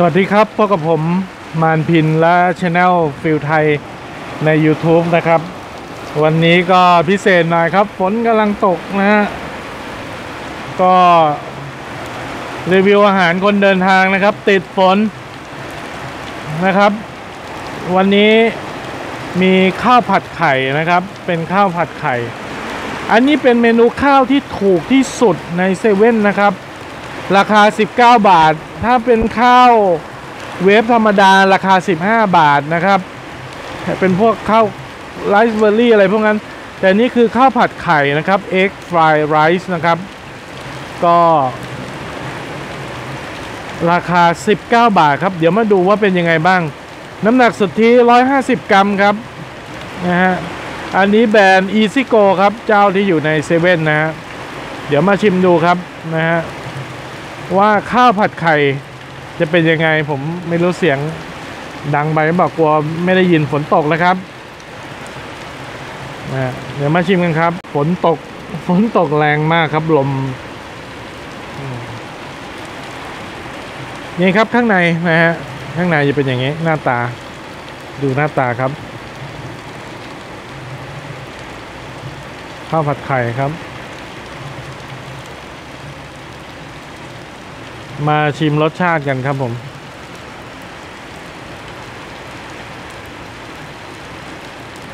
สวัสดีครับพบกับผมมานพินและช anel ฟิลไทยใน YouTube นะครับ วันนี้ก็พิเศษหน่อยครับ ฝนกำลังตกนะฮะ ก็รีวิวอาหารคนเดินทางนะครับ ติดฝนนะครับ วันนี้มีข้าวผัดไข่นะครับ เป็นข้าวผัดไข่ อันนี้เป็นเมนูข้าวที่ถูกที่สุดในเซเว่นนะครับ ราคา 19 บาท ถ้าเป็นข้าวเวฟธรรมดาราคา 15 บาทนะครับ เป็นพวกข้าวไรซ์เบอร์รี่อะไรพวกนั้น แต่นี่คือข้าวผัดไข่นะครับ egg fried rice นะครับ ก็ราคา 19 บาทครับ เดี๋ยวมาดูว่าเป็นยังไงบ้าง น้ำหนักสุทธิ 150 กรัมครับนะฮะอันนี้แบรนด์ Easy Go ครับ เจ้าที่อยู่ในเซเว่นนะฮะเดี๋ยวมาชิมดูครับนะฮะ ว่าข้าวผัดไข่จะเป็นยังไง ผมไม่รู้เสียงดังไปบอกกลัวไม่ได้ยินฝนตกนะครับนะเดี๋ยวมาชิมกันครับ ฝนตกฝนตกแรงมากครับลมอืมนี่ครับข้างในนะฮะข้างในจะเป็นอย่างนี้ หน้าตา ดูหน้าตาครับ ข้าวผัดไข่ครับ มาชิมรสชาติกันครับผม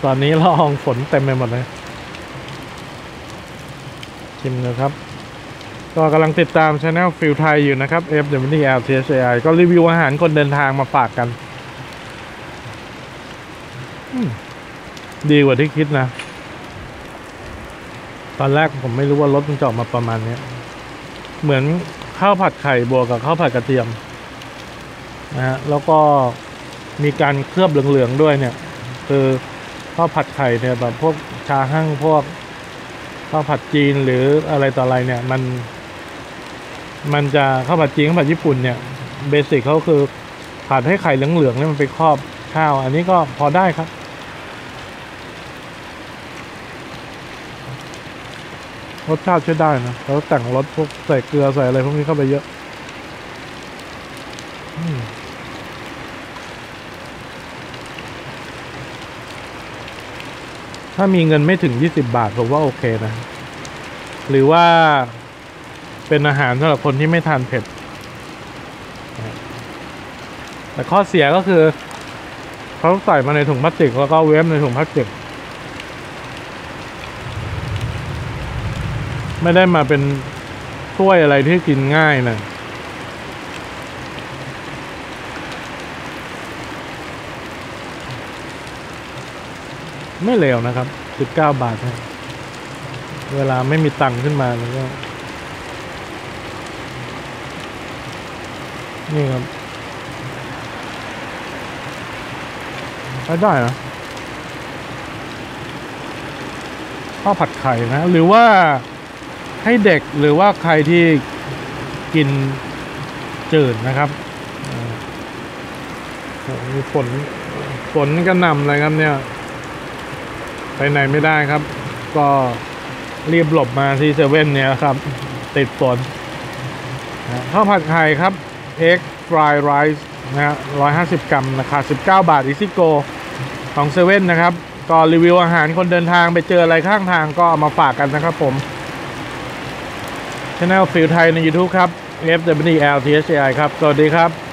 ตอนนี้ละอองฝนเต็มไปหมดเลย ชิมเลยครับ ก็กำลังติดตามช anel ฟิลไทยอยู่นะครับ F W L T H I ก็รีวิวอาหารคนเดินทางมาฝากกัน ดีกว่าที่คิดนะ ตอนแรกผมไม่รู้ว่ารสมันจะออกมาประมาณนี้ เหมือน ข้าวผัดไข่บวกกับข้าวผัดกระเทียมนะฮะแล้วก็มีการเคลือบเหลืองๆด้วยเนี่ย คือข้าวผัดไข่เนี่ยแบบพวกชาหั่งพวกข้าวผัดจีนหรืออะไรต่ออะไรเนี่ย มัน มันจะข้าวผัดจีนข้าวผัดญี่ปุ่นเนี่ยเบสิกเขาคือผัดให้ไข่เหลืองๆเนี่ยมันไปครอบข้าว อันนี้ก็พอได้ครับ รสชาติใช้ได้นะแล้วแต่งรสพวกใส่เกลือใส่อะไรพวกนี้เข้าไปเยอะถ้ามีเงินไม่ถึง20บาท ผมว่าโอเคนะ หรือว่าเป็นอาหารสำหรับคนที่ไม่ทานเผ็ด แต่ข้อเสียก็คือ เขาใส่มาในถุงพลาสติก แล้วก็เวฟในถุงพลาสติก ไม่ได้มาเป็นถ้วยอะไรที่กินง่ายนะไม่เลวนะครับ 19 บาทนะเวลาไม่มีตังค์ขึ้นมาแล้วก็ นี่ครับใช้ได้นะข้าวผัดไข่นะ หรือว่า ให้เด็กหรือว่าใครที่กินจืดนะครับโอ้โหมีฝนฝนกระหน่ำเลยครับเนี่ย ไปไหนไม่ได้ครับ ก็รีบหลบมาที่เซเว่นเนี่ยครับ ติดฝนข้าวผัดไข่ครับ egg fried rice นะฮะ150กรัมราคา19บเก้าบาทอีซิโกของเซเว่นนะครับ ก็รีวิวอาหารคนเดินทางไปเจออะไรข้างทางก็เอามาฝากกันนะครับผม ช anel ฟิลไทยใน YouTube ครับ F W L T H I ครับ สวัสดีครับ